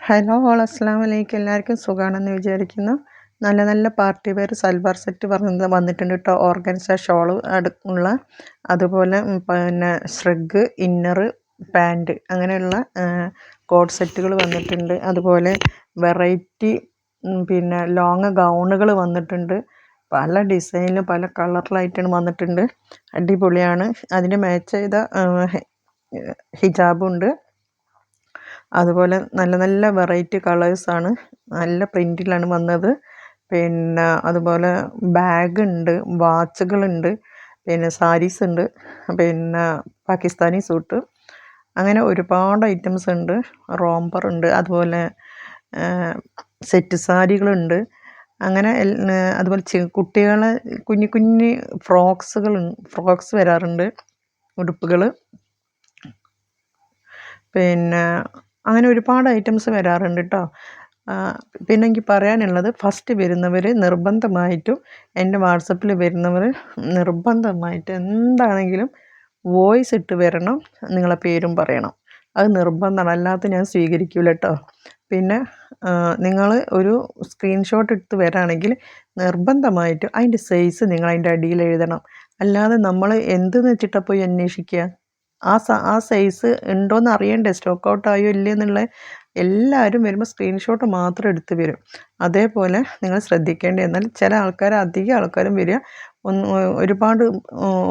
Hello all അസ്സാം വലൈക്കും എല്ലാവർക്കും സുഖമാണെന്ന് വിചാരിക്കുന്നു. നല്ല നല്ല പാർട്ടി വെയർ സൽവാർ സെറ്റ് പറഞ്ഞത് വന്നിട്ടുണ്ട് കേട്ടോ. ഓർഗൻസ ഷോൾ അടുക്കുള്ള അതുപോലെ പിന്നെ ഷ്രഗ് ഇന്നറ് പാന്റ് അങ്ങനെയുള്ള കോഡ് സെറ്റുകൾ വന്നിട്ടുണ്ട്. അതുപോലെ വെറൈറ്റി പിന്നെ ലോങ് ഗൗണുകൾ വന്നിട്ടുണ്ട്. പല ഡിസൈനിലും പല കളറിലായിട്ടാണ് വന്നിട്ടുണ്ട്. അടിപൊളിയാണ്. അതിന് മാച്ച് ചെയ്ത ഹിജാബുണ്ട്. അതുപോലെ നല്ല നല്ല വെറൈറ്റി കളേഴ്സാണ് നല്ല പ്രിന്റിലാണ് വന്നത്. പിന്നെ അതുപോലെ ബാഗ് ഉണ്ട് വാച്ചുകളുണ്ട് പിന്നെ സാരീസ് ഉണ്ട് പിന്നെ പാകിസ്ഥാനി സൂട്ട് അങ്ങനെ ഒരുപാട് ഐറ്റംസ് ഉണ്ട്. റോംബർ ഉണ്ട് അതുപോലെ സെറ്റ് സാരികളുണ്ട് അങ്ങനെ അതുപോലെ കുട്ടികളെ കുഞ്ഞു കുഞ്ഞു ഫ്രോക്സുകൾ ഫ്രോക്സ് വരാറുണ്ട് ഉടുപ്പുകൾ പിന്നെ അങ്ങനെ ഒരുപാട് ഐറ്റംസ് വരാറുണ്ട് കേട്ടോ പിന്നെ എനിക്ക് പറയാനുള്ളത് ഫസ്റ്റ് വരുന്നവർ നിർബന്ധമായിട്ടും എന്റെ വാട്സപ്പിൽ വരുന്നവർ നിർബന്ധമായിട്ട് എന്താണെങ്കിലും വോയിസ് ഇട്ട് വരണം നിങ്ങളെ പേരും പറയണം. അത് നിർബന്ധമാണ് അല്ലാത്ത ഞാൻ സ്വീകരിക്കില്ല കേട്ടോ പിന്നെ നിങ്ങൾ ഒരു സ്ക്രീൻഷോട്ട് എടുത്ത് വരാണെങ്കിൽ നിർബന്ധമായിട്ടും അതിന്റെ സൈസ് നിങ്ങൾ അതിന്റെ അടിയിൽ എഴുതണം. അല്ലാതെ നമ്മൾ എന്തെന്ന് വെച്ചിട്ടാണ് പോയി അന്വേഷിക്കുക? ആ ആ സൈസ് ഉണ്ടോയെന്ന് അറിയണ്ടേ? സ്റ്റോക്ക് ഔട്ട് ആയോ ഇല്ലേ എന്നുള്ള എല്ലാവരും വരുമ്പോൾ സ്ക്രീൻഷോട്ട് മാത്രം എടുത്ത് വരും. അതേപോലെ നിങ്ങൾ ശ്രദ്ധിക്കേണ്ടി എന്നാൽ ചില ആൾക്കാർ അധികം ആൾക്കാരും വരിക. ഒന്ന് ഒരുപാട്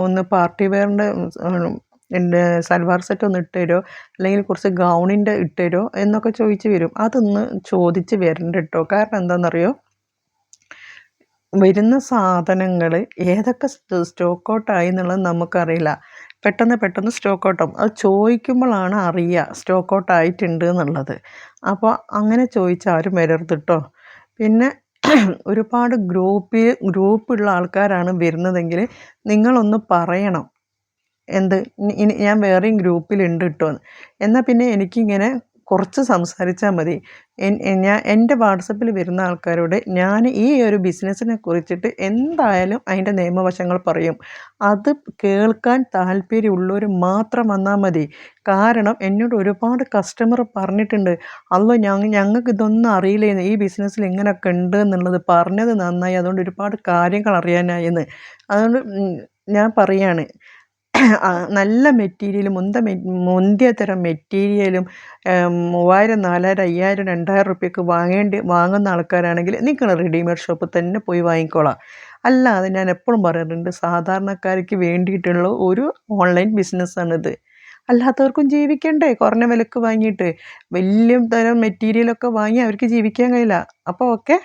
ഒന്ന് പാർട്ടി വെയറിന്റെ സൽവാർ സെറ്റ് ഒന്ന് ഇട്ട് തരുമോ അല്ലെങ്കിൽ കുറച്ച് ഗൗണിന്റെ ഇട്ട് തരുമോ എന്നൊക്കെ ചോദിച്ച് വരും. അതൊന്ന് ചോദിച്ച് വരണ്ട കേട്ടോ. കാരണം എന്താണെന്നറിയോ വരുന്ന സാധനങ്ങൾ ഏതൊക്കെ സ്റ്റോക്ക് ഔട്ടായി എന്നുള്ളത് നമുക്കറിയില്ല. പെട്ടെന്ന് പെട്ടെന്ന് സ്റ്റോക്ക് ഔട്ടാവും അത് ചോദിക്കുമ്പോഴാണ് അറിയുക സ്റ്റോക്ക് ഔട്ട് ആയിട്ടുണ്ട് എന്നുള്ളത്. അപ്പോൾ അങ്ങനെ ചോദിച്ചാൽ ആരും വരരുത് കേട്ടോ പിന്നെ ഒരുപാട് ഗ്രൂപ്പിൽ ഗ്രൂപ്പുള്ള ആൾക്കാരാണ് വരുന്നതെങ്കിൽ നിങ്ങളൊന്ന് പറയണം. എന്ത്? ഞാൻ വേറെയും ഗ്രൂപ്പിലുണ്ട് കേട്ടോ എന്നാൽ പിന്നെ എനിക്കിങ്ങനെ കുറച്ച് സംസാരിച്ചാൽ മതി. ഞാൻ എന്റെ വാട്സപ്പിൽ വരുന്ന ആൾക്കാരോട് ഞാൻ ഈ ഒരു ബിസിനസ്സിനെ കുറിച്ചിട്ട് എന്തായാലും അതിന്റെ നിയമവശങ്ങൾ പറയും. അത് കേൾക്കാൻ താല്പര്യമുള്ളവർ മാത്രം വന്നാൽ മതി. കാരണം എന്നോട് ഒരുപാട് കസ്റ്റമർ പറഞ്ഞിട്ടുണ്ട്. അല്ലോ ഞങ്ങൾ ഞങ്ങൾക്ക് ഇതൊന്നും അറിയില്ലായിരുന്നു ഈ ബിസിനസ്സിൽ ഇങ്ങനെയൊക്കെ ഉണ്ട് എന്നുള്ളത് പറഞ്ഞത് നന്നായി. അതുകൊണ്ട് ഒരുപാട് കാര്യങ്ങൾ അറിയാനായെന്ന് അതുകൊണ്ട് ഞാൻ പറയാണ്. നല്ല മെറ്റീരിയലും മുന്ത മുന്തിയ തരം മെറ്റീരിയലും മൂവായിരം നാലായിരം അയ്യായിരം രണ്ടായിരം റുപ്യക്ക് വാങ്ങേണ്ടി വാങ്ങുന്ന ആൾക്കാരാണെങ്കിൽ നിങ്ങൾ റെഡിമെയ്ഡ് ഷോപ്പിൽ തന്നെ പോയി വാങ്ങിക്കോളാം. അല്ലാതെ ഞാൻ എപ്പോഴും പറയാറുണ്ട് സാധാരണക്കാർക്ക് വേണ്ടിയിട്ടുള്ള ഒരു ഓൺലൈൻ ബിസിനസ്സാണിത്. അല്ലാത്തവർക്കും ജീവിക്കണ്ടേ കുറഞ്ഞ വിലക്ക് വാങ്ങിയിട്ട്. വലിയ തരം മെറ്റീരിയലൊക്കെ വാങ്ങി അവർക്ക് ജീവിക്കാൻ കഴിയില്ല. അപ്പോൾ ഓക്കെ?